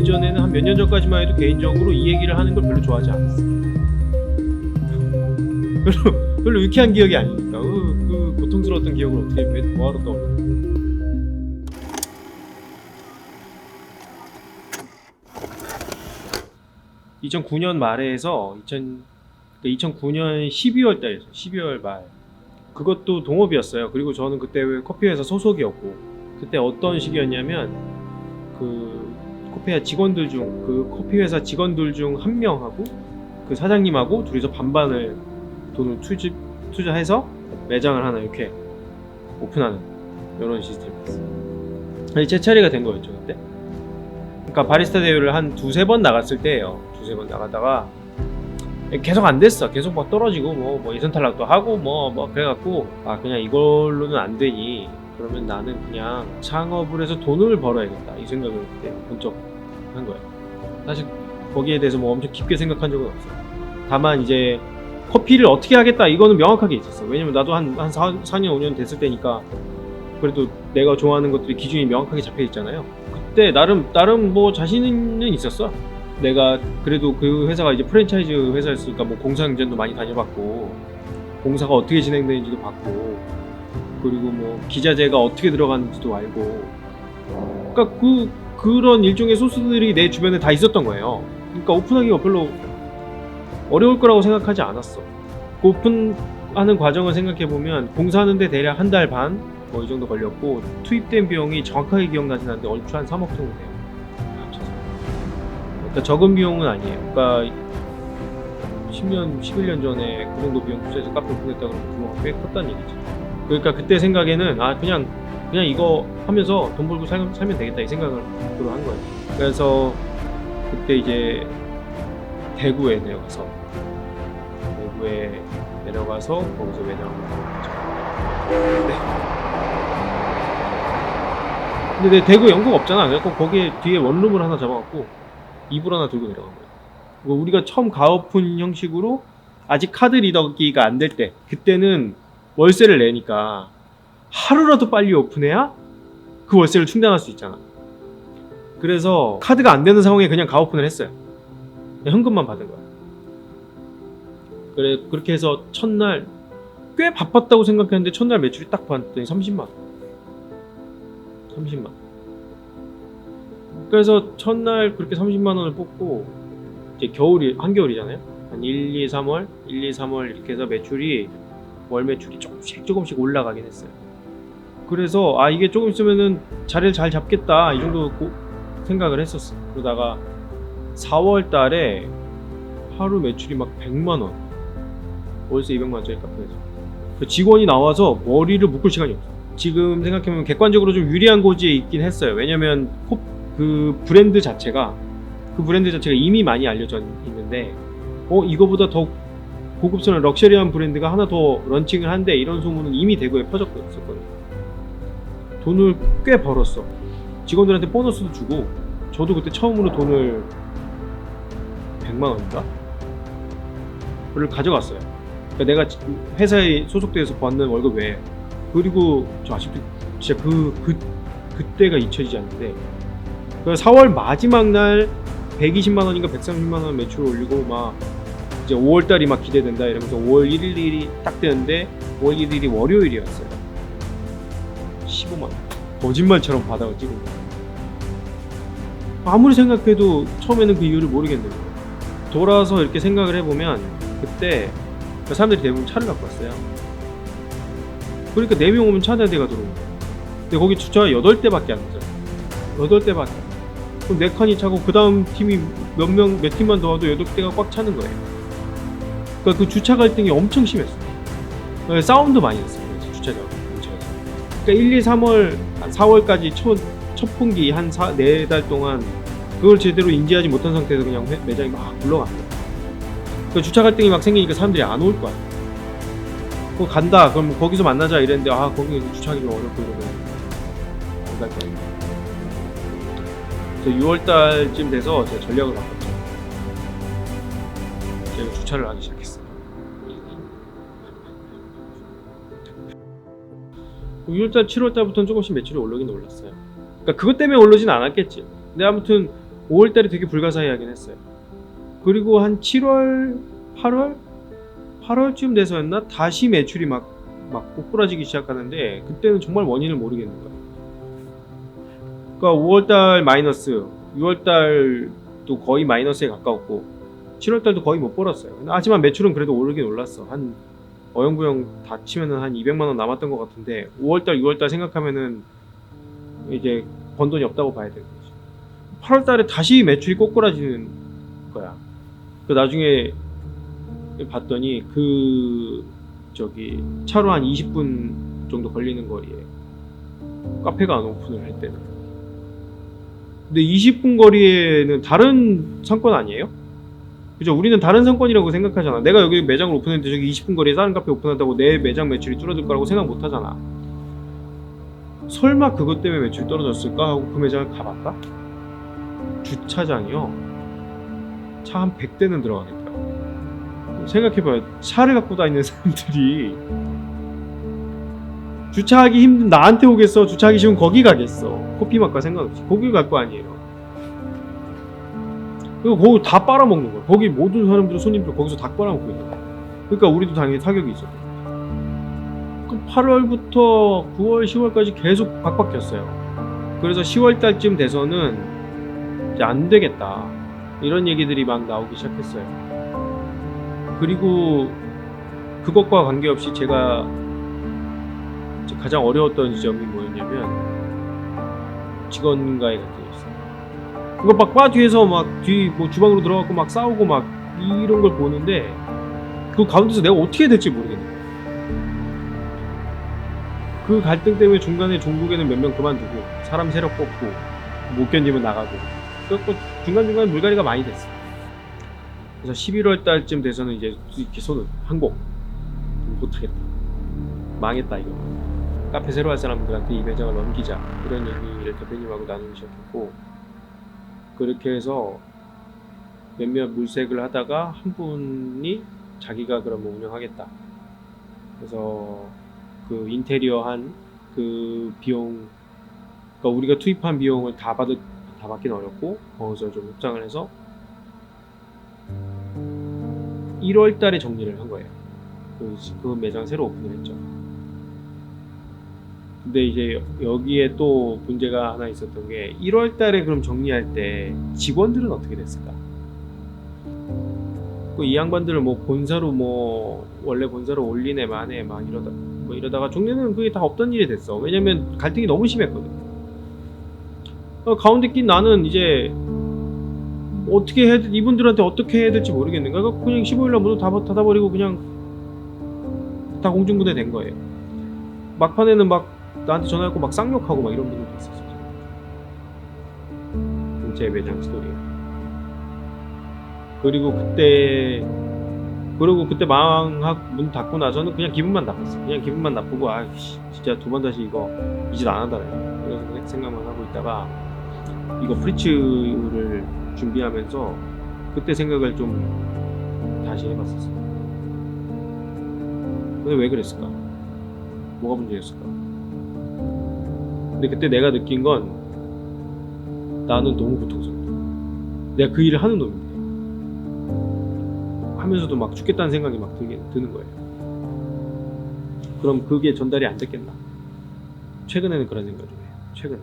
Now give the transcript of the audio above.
예전에는 한 몇 년 전까지만 해도 개인적으로 이 얘기를 하는 걸 별로 좋아하지 않았어. 별로 별로 유쾌한 기억이 아니니까 그, 그 고통스러웠던 기억을 어떻게 왜 뭐하러 떠? 2009년 말에서 2000, 2009년 12월 달이었어요. 12월 말. 그것도 동업이었어요. 그리고 저는 그때 커피회사 소속이었고 그때 어떤 시기였냐면 그 커피회사 직원들 중 그 커피 회사 직원들 중 한 명하고 그 사장님하고 둘이서 반반을 돈을 투지, 투자해서 매장을 하나 이렇게 오픈하는 이런 시스템이었어요. 제 차례가 된 거였죠 그때. 그러니까 바리스타 대회를 한 두세 번 나갔을 때예요. 두세 번 나가다가 계속 안 됐어. 계속 막 떨어지고 뭐, 뭐 예선 탈락도 하고 뭐, 뭐 그래갖고 아 그냥 이걸로는 안 되니 그러면 나는 그냥 창업을 해서 돈을 벌어야겠다 이 생각을 그때 번쩍 한 거예요. 사실 거기에 대해서 뭐 엄청 깊게 생각한 적은 없어요. 다만 이제 커피를 어떻게 하겠다 이거는 명확하게 있었어. 왜냐면 나도 한, 한 4, 4년 5년 됐을 때니까 그래도 내가 좋아하는 것들이 기준이 명확하게 잡혀 있잖아요. 그때 나름 나름 뭐 자신은 있었어. 내가 그래도 그 회사가 이제 프랜차이즈 회사였으니까 뭐 공사 경전도 많이 다녀봤고 공사가 어떻게 진행되는지도 봤고 그리고 뭐 기자재가 어떻게 들어가는지도 알고 그러니까 그 그런 일종의 소스들이 내 주변에 다 있었던 거예요. 그러니까 오픈하기가 별로 어려울 거라고 생각하지 않았어. 그 오픈하는 과정을 생각해 보면 공사하는데 대략 한 달 반 뭐 이 정도 걸렸고 투입된 비용이 정확하게 기억나진 않는데 얼추 한 3억 정도 돼요. 그러니까 적은 비용은 아니에요. 그러니까 10년, 11년 전에 그 정도 비용 투자해서 카페 오픈했다 그러면 규모가 꽤 컸다는 얘기지. 그러니까 그때 생각에는 아 그냥 그냥 이거 하면서 돈 벌고 살, 살면 되겠다 이 생각을 주로 한 거예요. 그래서 그때 이제 대구에 내려가서 대구에 내려가서 거기서 매장을 먹었죠. 네. 근데 내 대구 연구가 없잖아. 그래서 거기에 뒤에 원룸을 하나 잡아갖고 이불 하나 들고 내려간. 그리고 우리가 처음 가오픈 형식으로 아직 카드 리더기가 안 될 때 그때는 월세를 내니까 하루라도 빨리 오픈해야 그 월세를 충당할 수 있잖아. 그래서 카드가 안 되는 상황에 그냥 가오픈을 했어요. 그냥 현금만 받은 거야. 그래 그렇게 해서 첫날 꽤 바빴다고 생각했는데 첫날 매출이 딱 봤더니 30만 원. 30만. 그래서 첫날 그렇게 30만 원을 뽑고 이제 겨울이 한겨울이잖아요. 한 1, 2, 3월, 1, 2, 3월 이렇게 해서 매출이 월 매출이 조금씩 조금씩 올라가긴 했어요. 그래서 아 이게 조금 있으면은 자리를 잘 잡겠다 이 정도 고- 생각을 했었어. 그러다가 4월 달에 하루 매출이 막 100만 원. 월세 200만 원짜리 카페에서. 그 직원이 나와서 머리를 묶을 시간이 없어. 지금 생각해보면 객관적으로 좀 유리한 고지에 있긴 했어요. 왜냐면 코- 그 브랜드 자체가 그 브랜드 자체가 이미 많이 알려져 있는데 어 이거보다 더 고급스러운 럭셔리한 브랜드가 하나 더 런칭을 한대 이런 소문은 이미 대구에 퍼졌었거든요. 돈을 꽤 벌었어. 직원들한테 보너스도 주고 저도 그때 처음으로 돈을 100만 원인가? 그를 가져갔어요. 그러니까 내가 지- 회사에 소속돼서 받는 월급 외에 그리고 저 아직도 진짜 그, 그 그때가 잊혀지지 않는데 그 4월 마지막 날 120만 원인가 130만 원 매출 올리고 막 이제 5월 달이 막 기대된다 이러면서 5월 1일이 딱 되는데 5월 1일이 월요일이었어요. 15만 원. 거짓말처럼 바닥을 찍은 거예요. 아무리 생각해도 처음에는 그 이유를 모르겠는 거예요. 돌아서 이렇게 생각을 해보면 그때 그 사람들이 대부분 차를 갖고 왔어요. 그러니까 4명 오면 차 4대가 들어오는 거예요. 근데 거기 주차가 8대밖에 안 되잖아. 8대밖에. 그럼 4칸이 차고 그 다음 팀이 몇 명, 몇 팀만 더 와도 8대가 꽉 차는 거예요. 그러니까 그 주차 갈등이 엄청 심했어. 요 싸움도 많이 했어요. 주차장 근처에서. 그러니까 1, 2, 3월, 4월까지 첫, 첫 분기 한 4, 4달 동안 그걸 제대로 인지하지 못한 상태에서 그냥 회- 매장이 막 거야. 그 주차 갈등이 막 생기니까 사람들이 안 올 거야. 거 간다. 그럼 거기서 만나자 이랬는데 아 거기 주차하기 좀 어렵고 이러면 안갈 거야. 그래서 6월 달쯤 돼서 제가 전략을 바꿨 죠. 제가 주차를 하기 시작했어요. 6월달, 7월달부터는 조금씩 매출이 올라긴 올랐어요. 그러니까 그것 때문에 오르진 않았겠지. 근데 아무튼 5월달에 되게 불가사의하긴 했어요. 그리고 한 7월, 8월, 8월쯤 돼서였나 다시 매출이 막, 막 꼬꾸라지기 시작하는데 그때는 정말 원인을 모르겠는 거예요. 그러니까 5월달 마이너스, 6월달도 거의 마이너스에 가까웠고 7월달도 거의 못 벌었어요. 하지만 매출은 그래도 오르긴 올랐어. 한 어영부영 다 치면은 한 200만 원 남았던 것 같은데 5월달, 6월달 생각하면은 이제 번 돈이 없다고 봐야 되는 거지. 8월달에 다시 매출이 꼬꾸라지는 거야. 그 나중에 봤더니 그 저기 차로 한 20분 정도 걸리는 거리에 카페가 안 오픈을 할 때는. 근데 20분 거리에는 다른 상권 아니에요? 그죠? 우리는 다른 상권이라고 생각하잖아. 내가 여기 매장을 오픈했는데 저기 20분 거리에 다른 카페 오픈한다고 내 매장 매출이 줄어들 거라고 생각 못 하잖아. 설마 그것 때문에 매출이 떨어졌을까 하고 그 매장을 가봤다? 주차장이요. 차 한 100대는 들어가겠다. 생각해봐요. 차를 갖고 다니는 사람들이 주차하기 힘든 나한테 오겠어. 주차하기 쉬운 거기 가겠어. 커피맛과 상관없이. 거기 갈 거 아니에요. 그리고 거기 다 빨아먹는 거야. 거기 모든 사람들, 손님들 거기서 다 빨아먹고 있는 거야. 그러니까 우리도 당연히 타격이 있었고. 그 8월부터 9월, 10월까지 계속 박박혔어요. 그래서 10월 달쯤 돼서는 이제 안 되겠다. 이런 얘기들이 막 나오기 시작했어요. 그리고 그것과 관계없이 제가 가장 어려웠던 지점이 뭐였냐면 직원과의 갈등이었어요. 그거 막바 뒤에서 막 뒤 뭐 주방으로 들어가고 막 싸우고 막 이런 걸 보는데 그 가운데서 내가 어떻게 될지 거예요. 그 갈등 때문에 중간에 종국에는 몇 명 그만두고 사람 새로 뽑고 못 견디면 나가고 그래서 중간중간 물갈이가 많이 됐어. 그래서 11월 달쯤 돼서는 이제 이렇게 손을 항복 못하겠다. 망했다 이거. 카페 새로 할 사람들한테 이 매장을 넘기자 이런 얘기를 대표님하고 나누기 시작했고 그렇게 해서 몇몇 물색을 하다가 한 분이 자기가 그러면 운영하겠다. 그래서 그 인테리어 한 그 비용, 그러니까 우리가 투입한 비용을 다 받을 다 받긴 어렵고 거기서 좀 협상을 해서 1월 달에 정리를 한 거예요. 그, 그 매장 새로 오픈을 했죠. 근데 이제 여기에 또 문제가 하나 있었던 게 1월 달에 그럼 정리할 때 직원들은 어떻게 됐을까? 그이 양반들을 뭐 본사로 뭐 원래 본사로 올리네 마네 막 이러다 뭐 이러다가 종료는 그게 다 없던 일이 됐어. 왜냐면 갈등이 너무 심했거든. 어, 가운데 낀 나는 이제 어떻게 해야 될- 이분들한테 어떻게 해야 될지 모르겠는 거야. 그래서 그냥 15일 날 모두 다 닫아버리고 그냥 다 공중분해 된 거예요. 막판에는 막 나한테 전화했고 막 쌍욕하고 막 이런 분들도 있었어. 제 매장 스토리. 그리고 그때 그리고 그때 망학 문 닫고 나서는 그냥 기분만 나빴어. 그냥 기분만 나쁘고 아 씨, 진짜 두 번 다시 이거 이 짓 안 하다. 그래서 그냥 생각만 하고 있다가 이거 프리츠를 준비하면서 그때 생각을 좀 다시 해봤었어. 근데 왜 그랬을까? 뭐가 문제였을까? 근데 그때 내가 느낀 건 나는 너무 고통스럽다. 내가 그 일을 하는 놈인데 하면서도 막 죽겠다는 생각이 막 들게, 드는 거예요. 그럼 그게 전달이 안 됐겠나? 최근에는 그런 생각을 좀 해요. 최근에.